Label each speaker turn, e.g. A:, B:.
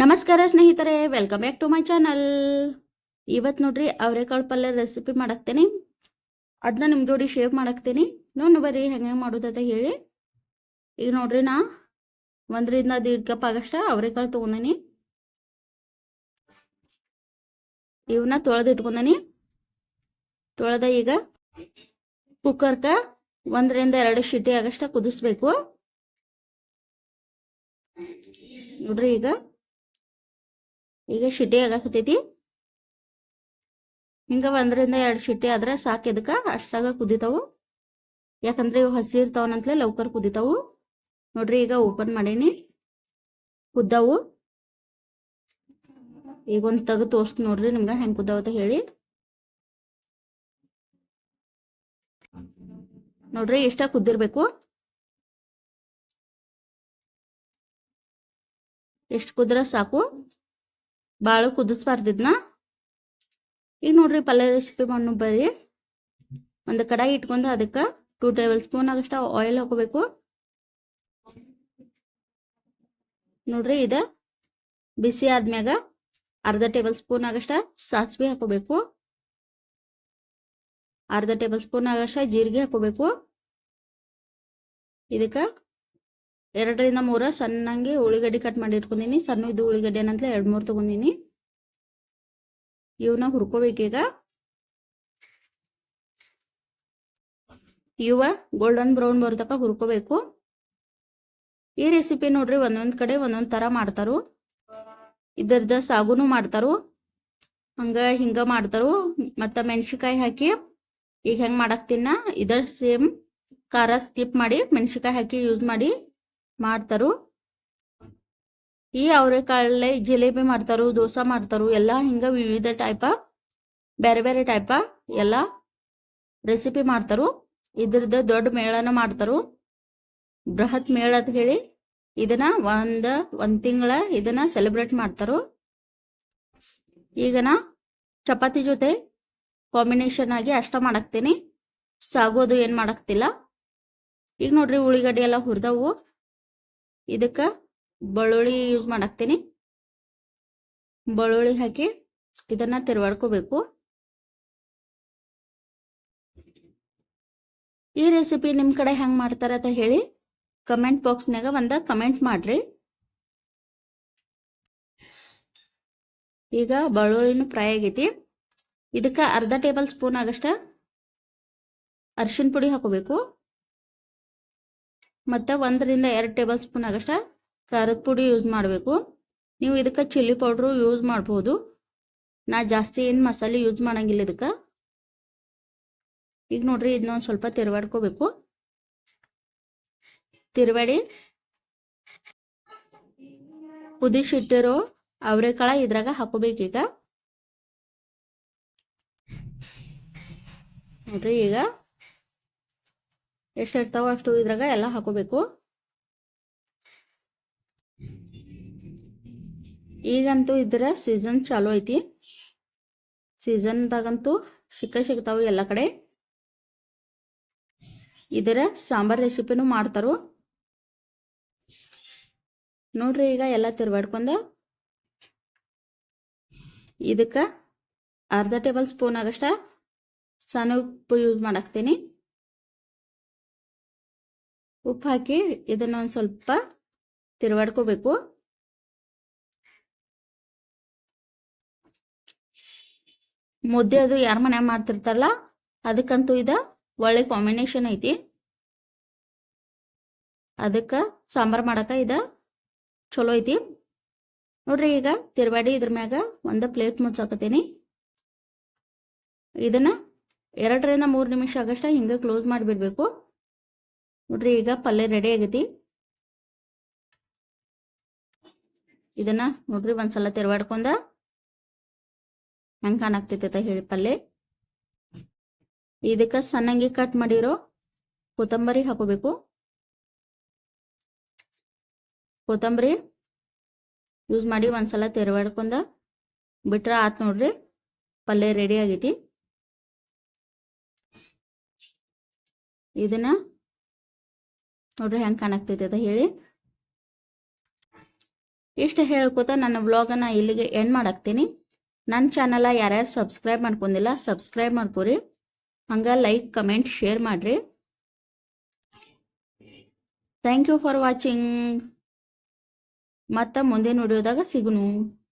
A: ನಮಸ್ಕಾರ ಸ್ನೇಹಿತರೆ welcome back to my channel ಇವತ್ತು ನೋಡ್ರಿ ಅವರೆಕಾಳು ಪಲ್ಯ ರೆಸಿಪಿ ಮಾಡಾಕ್ತೇನೆ. ಅದನ್ನ ನಿಮ್ಮ ಜೋಡಿ ಶೇವ್ ಮಾಡಾಕ್ತೇನೆ. ನೋಡು ಬರ್ರಿ ಹೆಂಗೆ ಮಾಡೋದಂತ ಹೇಳಿ. ಈಗ ನೋಡ್ರಿ ನಾ ಒಂದರಿಂದ ದೀಡ್ ಕಪ್ ಆಗಷ್ಟ ಅವರೆಕಾಳು ತೊಗೊಂಡೇನಿ. ಇವನ್ನ ತೊಳೆದು ಇಟ್ಕೊಂಡೇನಿ. ತೊಳೆದ ಈಗ ಕುಕ್ಕರ್ಕ ಒಂದರಿಂದ ಎರಡು ಶಿಟಿ ಆಗಷ್ಟ ಕುದಿಸ್ಬೇಕು. ನೋಡ್ರಿ ಈಗ ಈಗ ಶಿಟಿ ಆಗಾಕತೈತಿ ಹಿಂಗ ಒಂದರಿಂದ ಎರಡು ಶಿಟಿ ಆದ್ರೆ ಸಾಕು ಇದಕ್ಕೆ ಅಷ್ಟಾಗ ಕುದಿತಾವು. ಯಾಕಂದ್ರೆ ಇವು ಹಸಿ ಇರ್ತಾವನಂತಲೇ ಲೌಕರ್ ಕುದಿತಾವು. ನೋಡ್ರಿ ಈಗ ಓಪನ್ ಮಾಡೀನಿ. ಕುದ್ದಾವು. ಈಗ ಒಂದು ತೆಗೆದು ತೋರಿಸ್ತೀನಿ ನೋಡ್ರಿ ನಿಮ್ಗೆ ಹೆಂಗೆ ಕುದ್ದಾವತ್ತ ಹೇಳಿ. ನೋಡ್ರಿ ಇಷ್ಟ ಕುದ್ದಿರ್ಬೇಕು. ಎಷ್ಟು ಕುದ್ರೆ ಸಾಕು? ಭಾಳ ಕುದಿಸ್ಬಾರ್ದಿದ್ನ? ಈಗ ನೋಡ್ರಿ ಪಲ್ಯ ರೆಸಿಪಿ ಮಣ್ಣು ಬರ್ರಿ. ಒಂದು ಕಡಾಯಿ ಇಟ್ಕೊಂಡು ಅದಕ್ಕೆ ಟೂ ಟೇಬಲ್ ಸ್ಪೂನ್ ಆಗಷ್ಟ ಆಯಿಲ್ ಹಾಕೋಬೇಕು. ನೋಡ್ರಿ ಇದ ಬಿಸಿ ಆದ್ಮ್ಯಾಗ ಅರ್ಧ ಟೇಬಲ್ ಸ್ಪೂನ್ ಆಗಷ್ಟ ಸಾಸಿವೆ ಹಾಕೋಬೇಕು. ಅರ್ಧ ಟೇಬಲ್ ಸ್ಪೂನ್ ಆಗಷ್ಟ ಜೀರಿಗೆ ಹಾಕೋಬೇಕು. ಇದಕ್ಕೆ ಎರಡರಿಂದ ಮೂರ ಸಣ್ಣಂಗೆ ಉಳ್ಳಿಗಡ್ಡಿ ಕಟ್ ಮಾಡಿ ಇಟ್ಕೊಂಡಿನಿ. ಸಣ್ಣ ಇದು ಉಳ್ಳಿಗಡ್ಡೆ ಏನಂತಲೇ ಎರಡು ಮೂರು ತಗೊಂಡಿನಿ. ಇವನ್ನ ಹುರ್ಕೋಬೇಕೀಗ ಇವ ಗೋಲ್ಡನ್ ಬ್ರೌನ್ ಬರ್ತಕ್ಕ ಹುರ್ಕೋಬೇಕು. ಈ ರೆಸಿಪಿ ನೋಡ್ರಿ ಒಂದೊಂದ್ ಕಡೆ ಒಂದೊಂದ್ ತರ ಮಾಡ್ತಾರು. ಇದರದ ಸಾಗುನು ಮಾಡ್ತಾರು. ಹಂಗ ಹಿಂಗ ಮಾಡ್ತಾರು. ಮತ್ತ ಮೆಣಸಿಕಾಯಿ ಹಾಕಿ ಈಗ ಹೆಂಗ್ ಮಾಡಾಕ್ತೀನ? ಇದರ ಸೇಮ್ ಖಾರ ಸ್ಕಿಪ್ ಮಾಡಿ ಮೆಣಸಿಕಾಯಿ ಹಾಕಿ ಯೂಸ್ ಮಾಡಿ. ಮಾಡ್ತಾರು. ಈ ಅವರೆಕಾಳಲ್ಲೇ ಜಿಲೇಬಿ ಮಾಡ್ತಾರು, ದೋಸೆ ಮಾಡ್ತಾರು, ಎಲ್ಲ ಹಿಂಗ ವಿವಿಧ ಟೈಪ ಬೇರೆ ಬೇರೆ ಟೈಪ ಎಲ್ಲ ರೆಸಿಪಿ ಮಾಡ್ತಾರು. ಇದ್ರದ್ದು ದೊಡ್ಡ ಮೇಳನ ಮಾಡ್ತಾರು. ಬೃಹತ್ ಮೇಳ ಅಂತ ಹೇಳಿ ಇದನ್ನ ಒಂದ, ಒಂದ್ ತಿಂಗಳ ಇದನ್ನ ಸೆಲೆಬ್ರೇಟ್ ಮಾಡ್ತಾರು. ಈಗ ನಾ ಚಪಾತಿ ಜೊತೆ ಕಾಂಬಿನೇಷನ್ ಆಗಿ ಅಷ್ಟ ಮಾಡಾಕ್ತೀನಿ. ಸಾಗೋದು ಏನ್ ಮಾಡಾಕ್ತಿಲ್ಲ. ಈಗ ನೋಡ್ರಿ ಉಳ್ಳಿಗಡ್ಡೆ ಎಲ್ಲ ಹುರಿದವು. ಇದಕ್ಕೆ ಬಳ್ಳುಳ್ಳಿ ಯೂಸ್ ಮಾಡಾಕ್ತೀನಿ. ಬಳ್ಳುಳ್ಳಿ ಹಾಕಿ ಇದನ್ನ ತಿರ್ವಾಡ್ಕೋಬೇಕು. ಈ ರೆಸಿಪಿ ನಿಮ್ಮ ಕಡೆ ಹೆಂಗ್ ಮಾಡ್ತಾರೆ ಅಂತ ಹೇಳಿ ಕಮೆಂಟ್ ಬಾಕ್ಸ್ನಾಗ ಒಂದ ಕಮೆಂಟ್ ಮಾಡ್ರಿ. ಈಗ ಬೆಳ್ಳುಳ್ಳಿನೂ ಫ್ರೈ ಆಗೈತಿ. ಇದಕ್ಕೆ ಅರ್ಧ ಟೇಬಲ್ ಸ್ಪೂನ್ ಆಗಷ್ಟ ಅರಿಶಿನ ಪುಡಿ ಹಾಕೋಬೇಕು. ಮತ್ತು ಒಂದರಿಂದ ಎರಡು ಟೇಬಲ್ ಸ್ಪೂನ್ ಆಗಷ್ಟ ಖಾರದ ಪುಡಿ ಯೂಸ್ ಮಾಡಬೇಕು. ನೀವು ಇದಕ್ಕೆ ಚಿಲ್ಲಿ ಪೌಡ್ರು ಯೂಸ್ ಮಾಡ್ಬೋದು. ನಾ ಜಾಸ್ತಿ ಏನು ಮಸಾಲೆ ಯೂಸ್ ಮಾಡೋಂಗಿಲ್ಲ ಇದಕ್ಕೆ. ಈಗ ನೋಡ್ರಿ ಇದನ್ನೊಂದು ಸ್ವಲ್ಪ ತಿರುವಾಡ್ಕೋಬೇಕು. ತಿರುವಾಡಿ. ಕುದಿಸಿಟ್ಟಿರೋ ಅವರೆಕಾಳ ಇದ್ರಾಗ ಹಾಕೋಬೇಕೀಗ ನೋಡ್ರಿ ಈಗ. ಎಷ್ಟು ಇರ್ತಾವೋ ಅಷ್ಟು ಇದ್ರಾಗ ಎಲ್ಲ ಹಾಕೋಬೇಕು. ಈಗಂತೂ ಇದ್ರ ಸೀಸನ್ ಚಾಲು ಐತಿ. ಸೀಸನ್ದಾಗಂತೂ ಸಿಕ್ಕ ಸಿಗ್ತಾವೆ ಎಲ್ಲ ಕಡೆ. ಇದರ ಸಾಂಬಾರ್ ರೆಸಿಪಿನೂ ಮಾಡ್ತಾರು. ನೋಡ್ರಿ ಈಗ ಎಲ್ಲ ತಿರ್ಗಾಡ್ಕೊಂಡ. ಇದಕ್ಕೆ ಅರ್ಧ ಟೇಬಲ್ ಸ್ಪೂನ್ ಆಗಷ್ಟ ಸಣ್ಣ ಉಪ್ಪು ಯೂಸ್ ಮಾಡಾಕ್ತೀನಿ. ಉಪ್ಪು ಹಾಕಿ ಇದನ್ನ ಒಂದು ಸ್ವಲ್ಪ ತಿರುವಾಡ್ಕೋಬೇಕು. ಮುದ್ದೆ ಅದು ಯಾರ ಮನೆ ಮಾಡ್ತಿರ್ತಾರಲ್ಲ, ಅದಕ್ಕಂತೂ ಇದ ಒಳ್ಳೆ ಕಾಂಬಿನೇಷನ್ ಐತಿ. ಅದಕ್ಕೆ ಸಾಂಬಾರು ಮಾಡಕ ಇದ ಚಲೋ ಐತಿ. ನೋಡ್ರಿ ಈಗ ತಿರುವಾಡಿ ಇದ್ರ ಮ್ಯಾಗ ಒಂದು ಪ್ಲೇಟ್ ಮುಚ್ಚಾಕತ್ತೀನಿ ಇದನ್ನ ಎರಡರಿಂದ ಮೂರು ನಿಮಿಷ ಆಗಷ್ಟ ಹಿಂಗೆ ಕ್ಲೋಸ್ ಮಾಡಿಬಿಡ್ಬೇಕು. ನೋಡ್ರಿ, ಈಗ ಪಲ್ಯ ರೆಡಿ ಆಗೈತಿ. ಇದನ್ನ ನೋಡ್ರಿ, ಒಂದ್ಸಲ ತಿರ್ವಾಡ್ಕೊಂಡ ಹೆಂಗ್ ಕಾಣಾಕ್ತೈತೆ ಹೇಳಿ ಪಲ್ಯ. ಇದಕ್ಕ ಸಣ್ಣಂಗಿ ಕಟ್ ಮಾಡಿರೋ ಕೊತ್ತಂಬರಿ ಹಾಕೋಬೇಕು. ಕೊತ್ತಂಬರಿ ಯೂಸ್ ಮಾಡಿ ಒಂದ್ಸಲ ತೆರವಾಡ್ಕೊಂಡ ಬಿಟ್ರ ಆತ್ ನೋಡ್ರಿ, ಪಲ್ಯ ರೆಡಿ ಆಗೈತಿ. ಇದನ್ನ ನೋಡ್ರಿ ಹೆಂಗೆ ಕಾಣಾಕ್ತೈತೆ ಅದ ಹೇಳಿ. ಇಷ್ಟು ಹೇಳ್ಕೊತ ನನ್ನ ವ್ಲಾಗನ್ನ ಇಲ್ಲಿಗೆ ಎಂಡ್ ಮಾಡಾಕ್ತೀನಿ. ನನ್ನ ಚಾನಲ ಯಾರ್ಯಾರು ಸಬ್ಸ್ಕ್ರೈಬ್ ಮಾಡ್ಕೊಂಡಿಲ್ಲ ಸಬ್ಸ್ಕ್ರೈಬ್ ಮಾಡ್ಕೊರಿ. ಹಂಗೆ ಲೈಕ್ ಕಮೆಂಟ್ ಶೇರ್ ಮಾಡ್ರಿ. ಥ್ಯಾಂಕ್ ಯು ಫಾರ್ ವಾಚಿಂಗ್ ಮತ್ತು ಮುಂದಿನ ವಿಡಿಯೋದಾಗ ಸಿಗುನು.